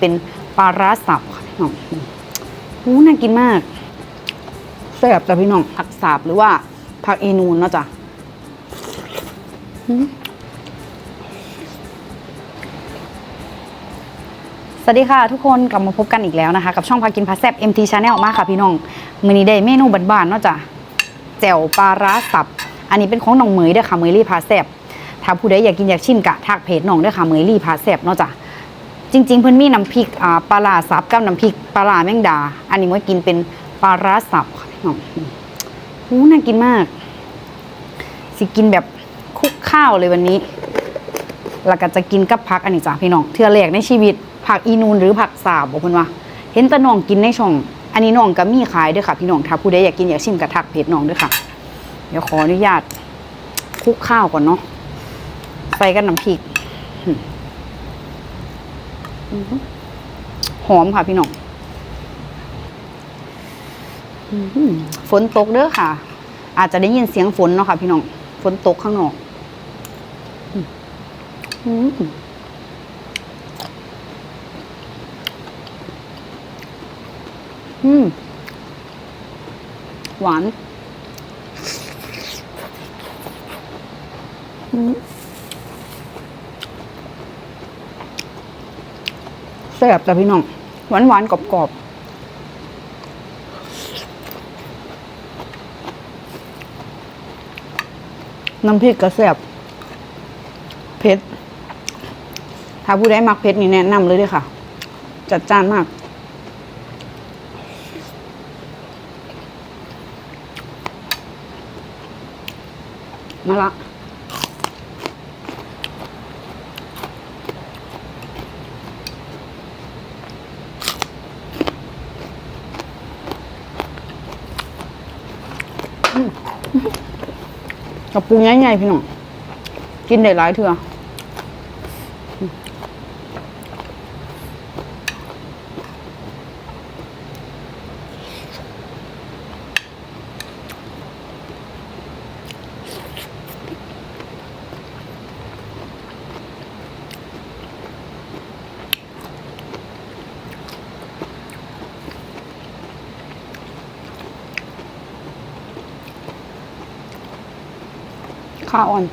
เป็นปลาร้าสับค่ะพี่น้องอู้น่ากินมากแซ่บจ้ะพี่น้องผักสาบหรือว่าผักอีนูนเนาะจ้ะสวัสดีค่ะทุกคนกลับมาพบกันอีกแล้วนะคะ กับช่องพากินพาแซบ MT Channel มากค่ะพี่น้องมื้อนี้ได้เมนูบ้านๆเนาะจ้ะแจ่วปลาร้าสับ อันนี้เป็นของน้องเหมยเด้อค่ะเหมยลี่พาแซบถ้าผู้ใดอยากกินอยากชิมกะทักเพจน้องเด้อค่ะเหมยลี่พาแซบเนาะจ้ะ จริง ๆ เพิ่นมีน้ำพริกอ่าปลาร้าสับกับน้ำพริกปลาร้าแมงดา อันนี้ว่ากินเป็นปลาร้าสับค่ะพี่น้องหูน่ากินมาก สิกินแบบคุกข้าวเลยวันนี้แล้วก็จะกินกับผักอันนี้จ้ะพี่น้องเทือแรกในชีวิตผักอีนูนหรือผักสาบบอกเพิ่นว่า เห็นแต่น้องกินในช่อง อันนี้น้องก็มีขายด้วยค่ะ พี่น้องถ้าผู้ใดอยากกินอยากชิมกระทักเพจน้องด้วยค่ะ เดี๋ยวขออนุญาตคลุกข้าวก่อนเนาะใส่กับน้ำพริก หอมค่ะพี่น้องฝนตกเด้อค่ะ อาจจะได้ยินเสียงฝนเนาะค่ะ พี่น้องฝนตกข้างนอกอืมหวาน อืม แซ่บจ้ะพี่น้อง หวานหวานกรอบกรอบๆน้ำพริกก็แซ่บเผ็ด ถ้าผู้ใดมักเผ็ดนี่แนะนำเลยด้วยค่ะ จัดจ้านมากมาละ กับปุงง่ายๆพี่น้องกินได้หลายเถื่อ ข้าวอ่อน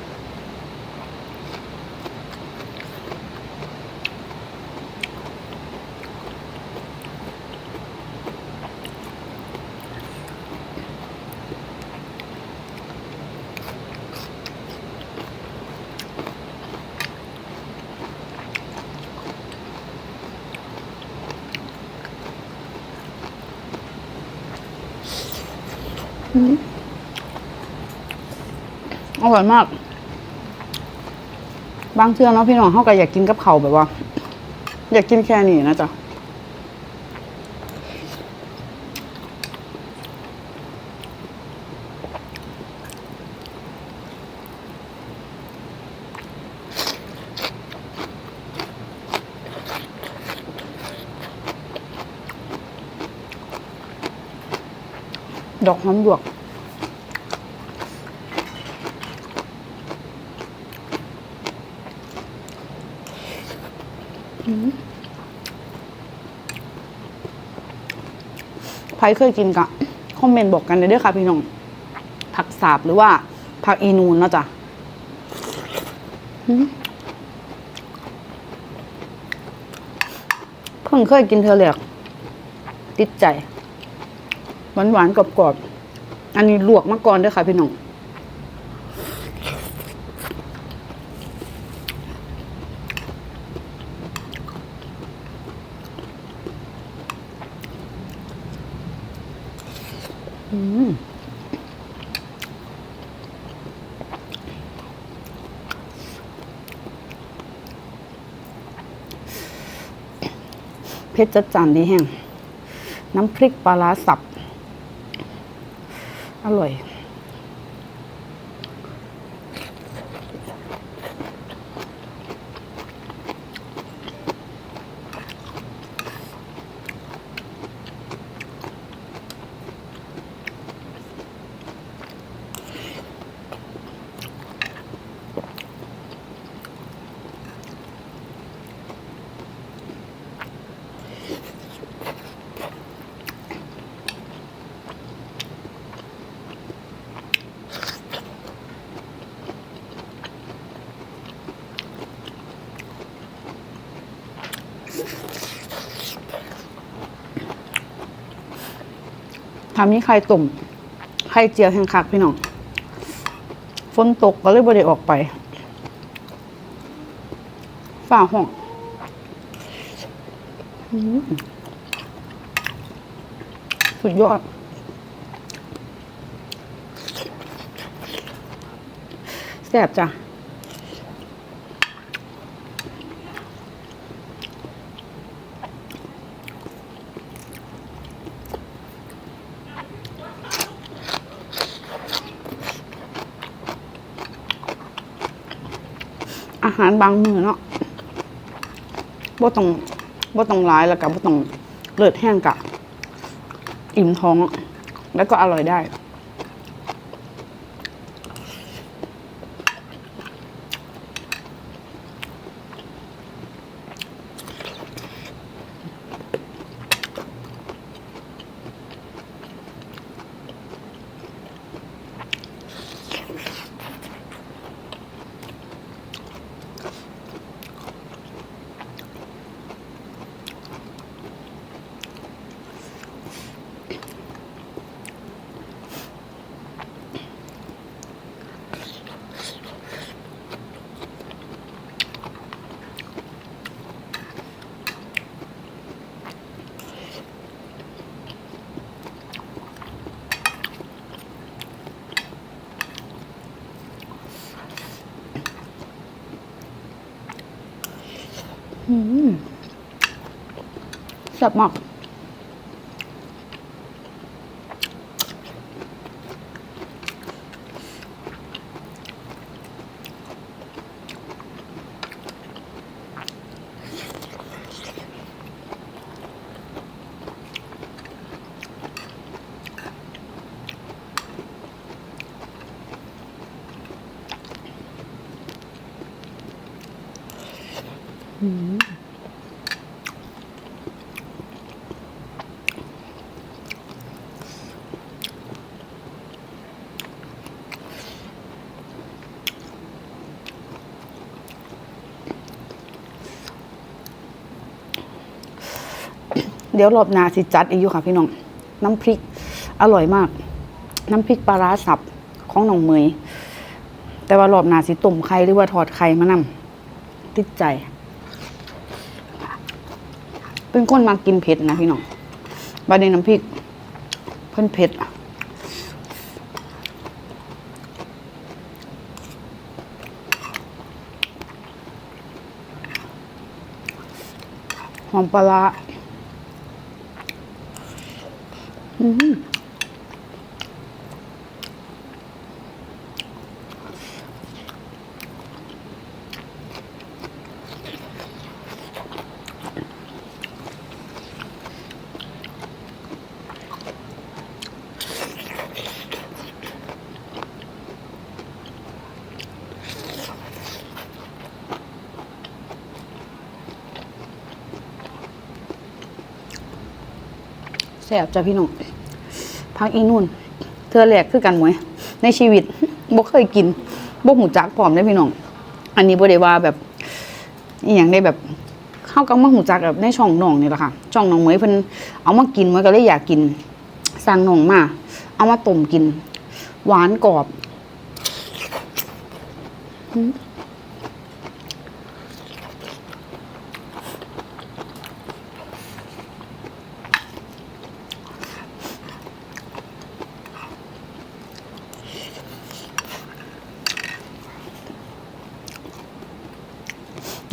อร่อยมาก บางเทื่อเนาะพี่น้องเขาก็อยากกินกับเขาแบบว่า อยากกินแค่นี้นะจ๊ะดอกหอมหยวก ใครเคยกินกะคอมเมนต์บอกกันเลยด้อค่ะพี่น้อง ผักสาบหรือว่าผักอีนูนเนาะจ้ะเพิ่งเคยกินเธอเลยติดใจ หวานหวานๆกรอบกรอบๆ อันนี้ลวกมาก่อนด้อค่ะพี่น้อง เผ็ดจัดจานดีแห้งน้ำพริกปลาร้าสับ อร่อย อ ทำนี้ไข่ตุ่มไข่เจียวแห้งคักพี่น้องฝนตกก็เลยบ่ได้ออกไปฝ่าห้องสุดยอดแซ่บจ้ะ อาหารบางมือเนาะบ่ต้องบ่ต้องร้ายแล้วกับ่ต้องเลือดแห้งกะ อิ่มท้อง แล้วก็อร่อยได้ สับหมอก เดี๋ยวรอบหนาสิจัดอีกอยู่ค่ะพี่น้อง น้ำพริกอร่อยมาก น้ำพริกปลาร้าสับของหนองเมย แต่ว่ารอบหนาสิต้มไข่หรือว่าทอดไข่มานำติดใจ เป็นคนมากินเผ็ดนะพี่น้องบาดนี้น้ำพริก เพิ่นเผ็ดหอมปลา ร้ แซ่บจ้ะพี่น้องพักอีนู่นเธอแหลกคือกันหมวย ในชีวิตบ่เคยกินบ่หูจักพร้อมได้พี่น้อง อันนี้บ่ได้ว่าแบบอีหยังได้แบบเข้ากับมาหูจักแบบในช่องน้องนี่แหละค่ะ ช่องน้องเหมยเพิ่นเอามากินมันก็เลยอยากกิน สั่งน้องมา เอามาต้มกิน หวานกรอบ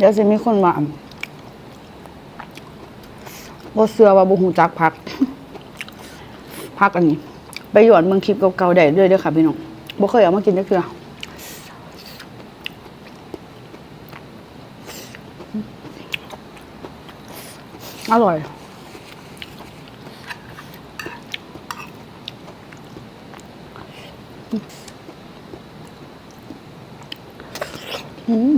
ดี๋ยวจะมีคนว่าบ่เสือว่าบ่หูจักพัก พักอันนี้ ไปหยอดเมืองคลิปเก่าๆได้ด้วยเด้อค่ะพี่น้องบ่เคยเอามากินจักเทื่ออร่อย อืม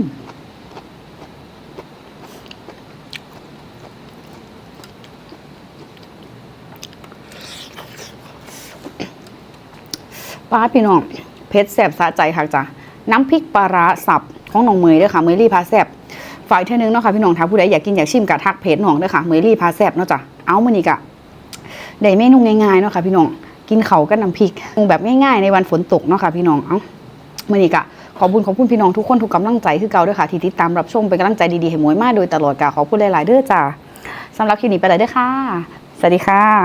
ป้าพี่น้องเพชรแสบสะใจค่ะจ้ะน้ำพริกปลาร้าสับของน้องเมยเด้วยค่ะเมยรี่พาแสบฝ่ายเท่านึงเนาะค่ะพี่น้องถ้าผู้ใดอยากกินอยากชิมกะทักเพจน้องด้อค่ะเมยลี่พาแซบเนาะจ้ะเอามื้อนี้กะได้เมนูง่ายๆเนาะค่ะพี่น้องกินเขากับน้ำพริกแบบง่ายๆในวันฝนตกเนาะค่ะพี่น้องเอ้ามื้อนี้กะขอบคุณขอบคุณพี่น้องทุกคนทุกกำลังใจคือเก่าด้อค่ะที่ติดตามรับชมเป็นกำลังใจดีๆให้มวยมาโดยตลอดกะขอบคุณหลายๆเด้อจ้าสำหรับคลิปนี้ไปเลยเด้อค่ะสวัสดีค่ะ